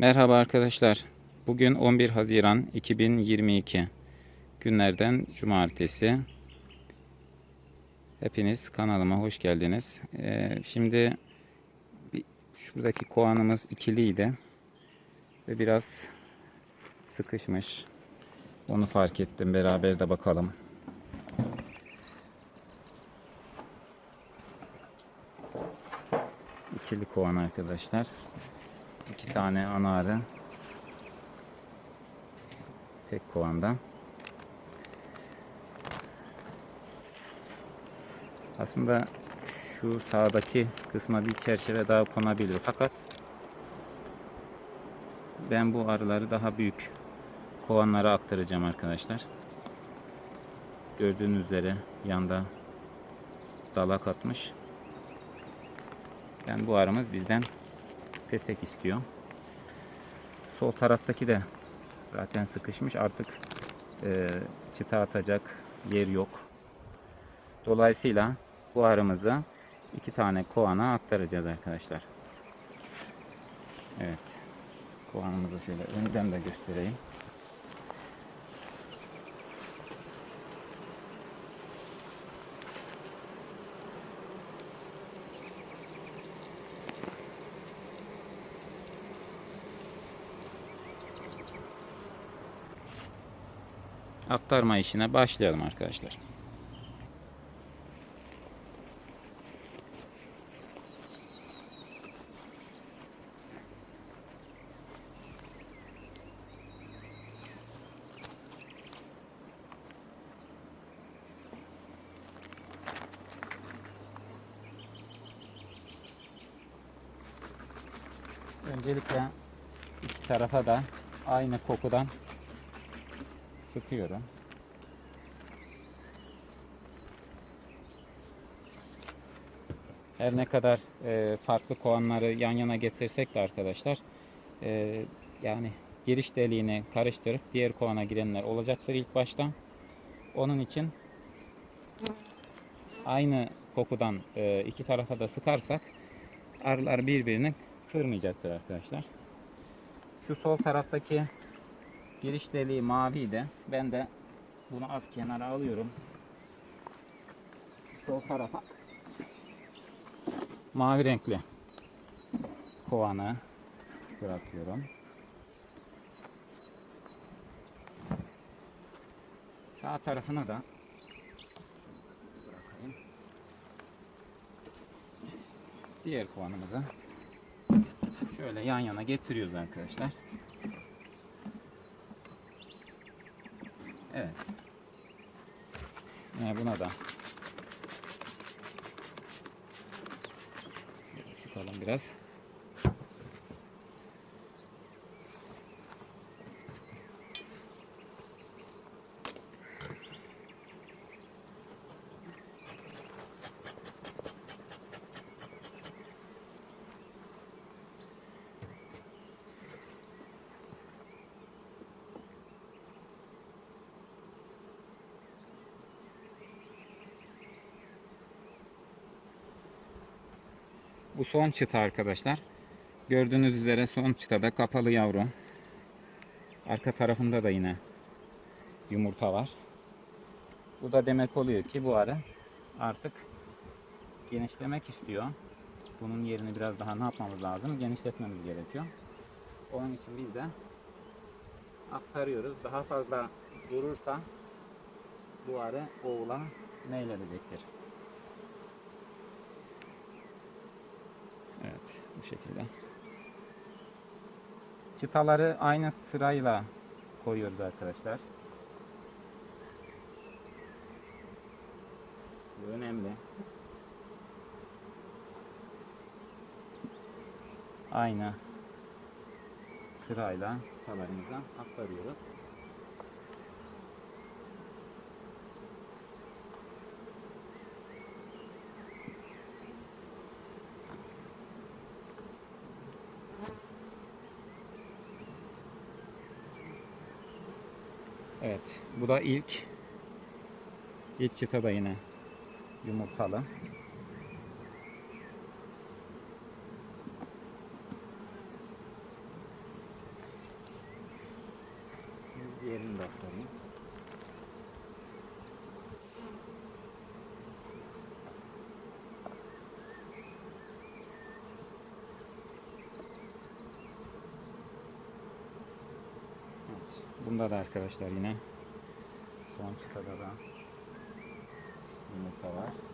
Merhaba arkadaşlar. Bugün 11 Haziran 2022 günlerden cumartesi. Hepiniz kanalıma hoş geldiniz. Ee, şimdi şuradaki kovanımız ikiliydi ve biraz sıkışmış. Onu fark ettim. Beraber de bakalım. İkili kovan arkadaşlar. İki tane ana. Tek kovanda. Aslında şu sağdaki kısma bir çerçeve daha konabilir. Fakat ben bu arıları daha büyük kovanlara aktaracağım arkadaşlar. Gördüğünüz üzere yanda dalak atmış. Yani bu arımız bizden petek istiyor. Sol taraftaki de zaten sıkışmış. Artık e, çıta atacak yer yok. Dolayısıyla bu arımızı iki tane kovana aktaracağız arkadaşlar. Evet. Kovanımızı şöyle önden de göstereyim. Aktarma işine başlayalım arkadaşlar. Öncelikle iki tarafa da aynı kokudan sıkıyorum. Her ne kadar e, farklı kovanları yan yana getirsek de arkadaşlar e, yani giriş deliğini karıştırıp diğer kovana girenler olacaktır ilk başta. Onun için aynı kokudan e, iki tarafa da sıkarsak arılar birbirini kırmayacaktır arkadaşlar. Şu sol taraftaki giriş deliği maviydi. Ben de bunu az kenara alıyorum. Sol tarafa mavi renkli kovanı bırakıyorum. Sağ tarafına da bırakayım. Diğer kovanımızı şöyle yan yana getiriyoruz arkadaşlar. Evet. Yine buna da sıkalım biraz. Bu son çıta arkadaşlar. Gördüğünüz üzere son çıtada kapalı yavru. Arka tarafında da yine yumurta var. Bu da demek oluyor ki bu arı artık genişlemek istiyor. Bunun yerini biraz daha ne yapmamız lazım? Genişletmemiz gerekiyor. Onun için biz de aktarıyoruz. Daha fazla durursa bu arı oğula meyledecektir. Evet bu şekilde. Çıtaları aynı sırayla koyuyoruz arkadaşlar. Bu önemli. Aynı sırayla çıtalarımıza aktarıyoruz. Evet. Bu da ilk Yetçita da yine yumurtalı. Yerini de aktarayım. Bunda da arkadaşlar yine son çıtada da yumurta var.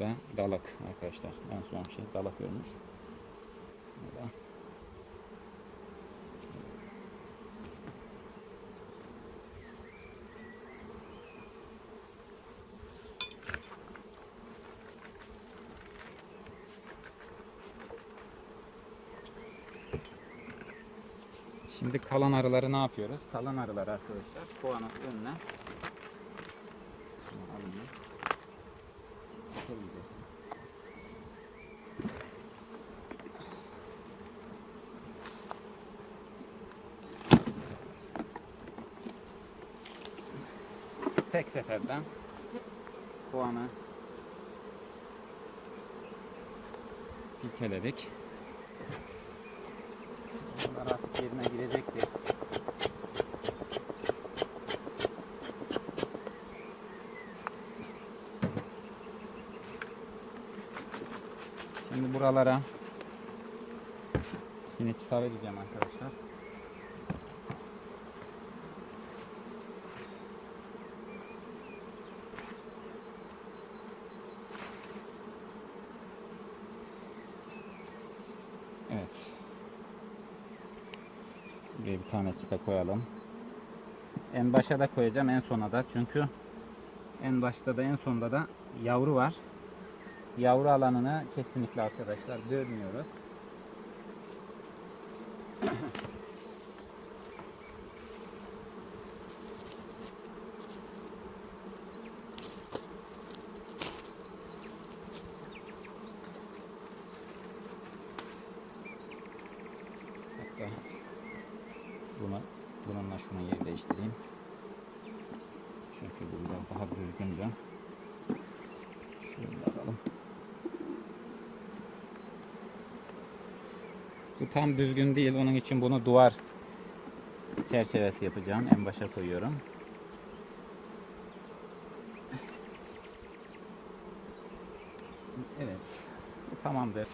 Da dalak arkadaşlar. En son şey dalak görmüş. Bu da Şimdi kalan arıları ne yapıyoruz? Kalan arılar arkadaşlar kovanın önüne Temizleyeceğiz. Tek seferden kovanı silkeledik. Bunlar artık yerine girecektir. Şimdi buralara yine çıta vereceğim arkadaşlar. Evet. Buraya bir tane çıta koyalım. En başa da koyacağım en sona da çünkü en başta da en sonda da yavru var. Yavru alanını kesinlikle arkadaşlar bölmüyoruz. Hatta bunu bununla şunu yer değiştireyim. Çünkü bu biraz daha düzgündü. Şöyle alalım. Bu tam düzgün değil. Onun için bunu duvar çerçevesi yapacağım. En başa koyuyorum. Evet. Tamamdır.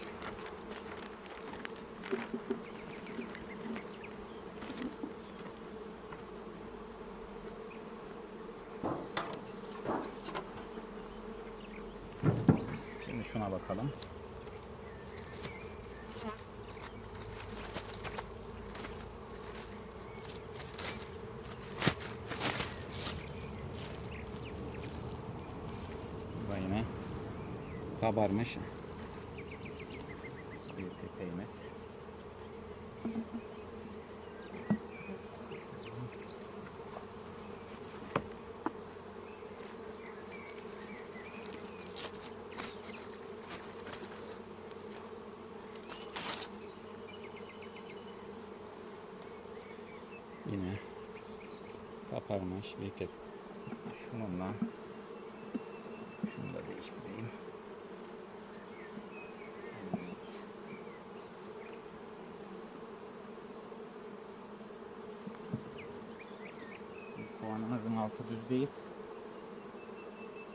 Şimdi şuna bakalım. Bu da yine kabarmış. Bir pepeğimiz. Yine kaparmış bir tek şununla şunu da değiştireyim. Evet. Kovanımızın altı düz değil.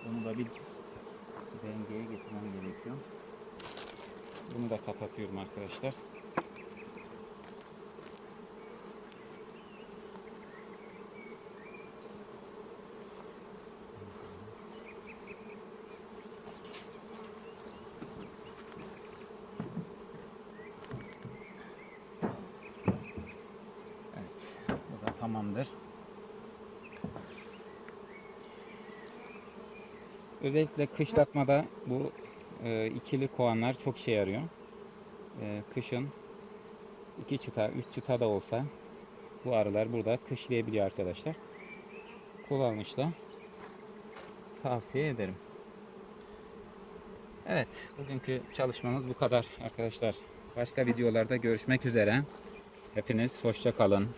Bunu da bir dengeye getirmem gerekiyor. Bunu da kapatıyorum arkadaşlar. Evet. Tamamdır. Özellikle kışlatmada bu e, ikili kovanlar çok işe yarıyor. E, kışın iki çıta, üç çıta da olsa bu arılar burada kışlayabiliyor arkadaşlar. Kullanışla tavsiye ederim. Evet, bugünkü çalışmamız bu kadar arkadaşlar. Başka videolarda görüşmek üzere. Hepiniz hoşça kalın.